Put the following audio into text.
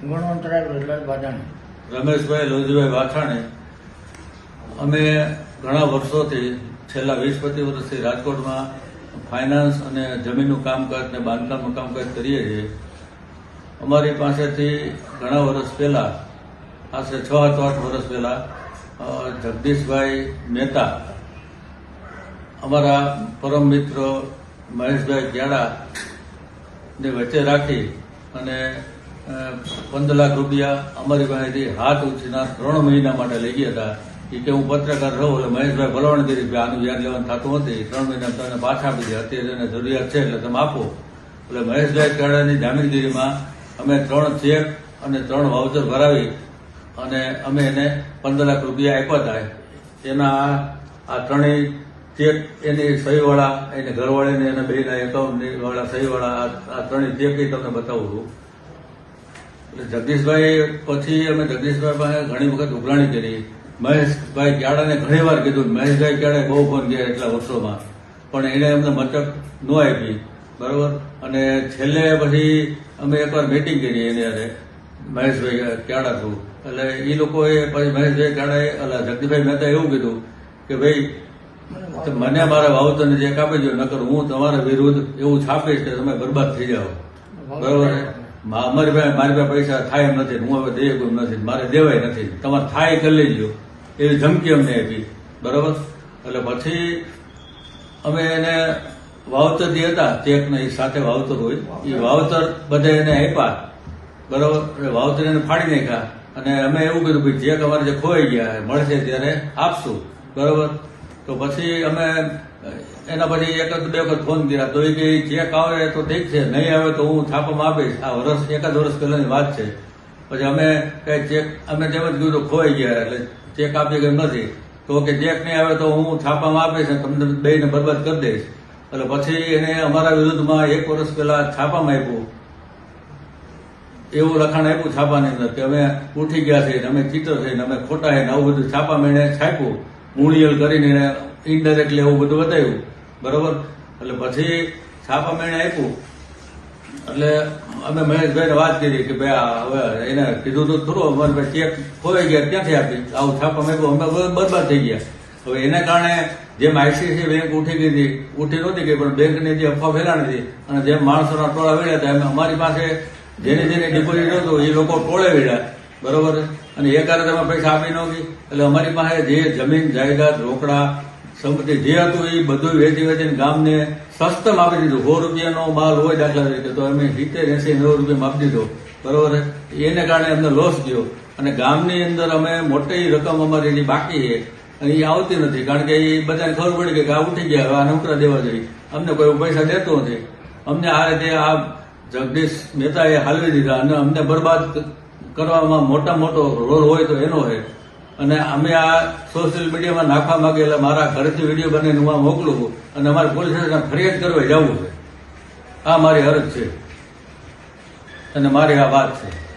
ગુણવંતરાય બ્રજલાલ બાદાણી રમેશભાઈ લોજીભાઈ વાછાણી. અમે ઘણા વર્ષોથી છેલ્લા વીસ પચીસ વર્ષથી રાજકોટમાં ફાઇનાન્સ અને જમીનનું કામકાજ ને બાંધકામનું કામકાજ કરીએ છીએ. અમારી પાસેથી ઘણા વર્ષ પહેલા, આશરે છ આઠ આઠ વર્ષ પહેલા જગદીશભાઈ મહેતા, અમારા પરમ મિત્ર મહેશભાઈ ગ્યાડા ને વચ્ચે રાખી અને પંદર લાખ રૂપિયા અમારી પાસેથી હાથ ઉછીના ત્રણ મહિના માટે લઈ ગયા હતા. એ કે હું પત્રકાર રહું એટલે મહેશભાઈ ભલાવણ કરી આનું વ્યાજ લેવાનું થતું નથી ત્રણ મહિના તમને પાછા આપી દે અત્યારે એને જરૂરિયાત છે એટલે તમે આપો. એટલે મહેશભાઈ ગ્યાડાની જામીનગીરીમાં અમે ત્રણ ચેક અને ત્રણ વાઉચર ભરાવી અને અમે એને પંદર લાખ રૂપિયા આપ્યા હતા. એના આ- ત્રણેય ચેક એની સહીવાળા, એને ઘરવાળીને, એના બેના એકાઉન્ટની વાળા સહીવાળા આ ત્રણેય ચેક એ તમને બતાવું છું. એટલે જગદીશભાઈ પછી અમે જગદીશભાઈ પાસે ઘણી વખત ઉઘરાણી કરી. મહેશભાઈ ક્યાડાને ઘણી વાર કીધું, મહેશભાઈ ક્યાડે બહુ ફોન ગયા એટલા વર્ષોમાં. પણ એને અમને મચક ન આપી. બરોબર? અને છેલ્લે પછી અમે એકવાર મીટિંગ કરી એની અરે મહેશભાઈ ક્યાડા થ્રુ એટલે એ લોકોએ પછી મહેશભાઈ ક્યાડાએ, એટલે જગદીશભાઈ મહેતા એવું કીધું કે, ભાઈ, મને મારા વાવતરને જે કાપી દો નકર હું તમારા વિરુદ્ધ એવું છાપીશ કે તમે બરબાદ થઈ જાઓ. બરોબર? છે? મા- અમારી પાસે મારી પાસે પૈસા થાય એમ નથી હું હવે દઈએ એમ નથી મારે દેવાય નથી. તમારે થાય કરી લેજો. એવી ધમકી અમને આપી. બરોબર? એટલે પછી અમે એને વાવતર જે હતા ચેક ને એ સાથે વાવતર હોય એ વાવતર. બધા એને આપ્યા. બરોબર? વાવતર એને ફાડી નાખ્યા. અને અમે એવું કીધું કે ચેક અમારે જે ખોવાઈ ગયા મળશે ત્યારે આપશું. બરોબર? તો પછી અમે, એના પછી એક જ, બે વખત ફોન કર્યા. તો એ કે ચેક આવે તો ઠીક છે, નહીં આવે તો હું છાપામાં આપીશ. આ વર્ષ એકાદ વર્ષ પહેલાની વાત છે. પછી અમે કઈ ચેક અમે તેમ જ કીધું, ખોવાઈ ગયા એટલે ચેક આપી ગયો નથી. તો કે ચેક નહીં આવે તો હું છાપામાં આપીશ તમને બેને બરબાદ કરી દઈશ. એટલે પછી એને અમારા વિરુદ્ધમાં એક વર્ષ પહેલા છાપામાં આપ્યું. એવું લખાણ આપ્યું છાપાની અંદર કે અમે ઉઠી ગયા છે અમે ચિત્ર છે અમે ખોટા છે આવું બધું છાપામાં મેળે છાપ્યું. મૂળિયલ કરીને એને ઇનડાયરેક્ટલી એવું બધું બતાવ્યું. બરોબર? એટલે પછી છાપા મેણે આપ્યું. એટલે અમે મહેશભાઈને વાત કરી કે ભાઈ હવે એને કીધું તો થોડું અમારે ભાઈ ચેક ખોવાઈ ગયા, ક્યાંથી આપી? આવું છાપામાં આપ્યું અમે બરબાદ થઈ ગયા. હવે એના કારણે જેમ આઈસીઆઈસી બેંક ઉઠી ગઈ હતી, ઉઠી નહોતી ગઈ, પણ બેંકની જે અફવા ફેલાણી હતી અને જેમ માણસોના ટોળા વળ્યા હતા, એમ અમારી પાસે જેને જેને ડિપોઝિટ હતું, એ લોકો ટોળે વળ્યા બરોબર અને એ કારણે તમે પૈસા આપી નહોતી એટલે અમારી પાસે જે જમીન, જાયદાદ, રોકડા, સંપત્તિ જે હતું એ બધું વેચી વેચીને ગામને સસ્તમ આપી દીધું. સો રૂપિયાનો માલ હોય દાખલા તરીકે, તો અમે સિત્તેર, એસી, નેવું રૂપિયા આપી દીધો. બરોબર? એને કારણે અમને લોસ ગયો અને ગામની અંદર અમે મોટી રકમ અમારી એની બાકી છે. અને એ આવતી નથી, કારણ કે એ બધાને ખબર પડી કે આ ઉઠી ગયા, હવે આને ઉતરા દેવા જોઈએ. અમને કોઈ પૈસા દેતો નથી. અમને આ રીતે આ જગદીશ મહેતાએ હાલવી દીધા અને અમને બરબાદ કરવામાં મોટા મોટો રોલ હોય તો એનો હોય. અને અમે આ સોશિયલ મીડિયામાં નાખવા માંગે એટલે મારા ઘરેથી વીડિયો બનાવીને હું મોકલું છું. અને અમારે પોલીસ સ્ટેશન ફરિયાદ કરવા જવું છે. આ મારી અરજ છે. અને મારી આ વાત છે.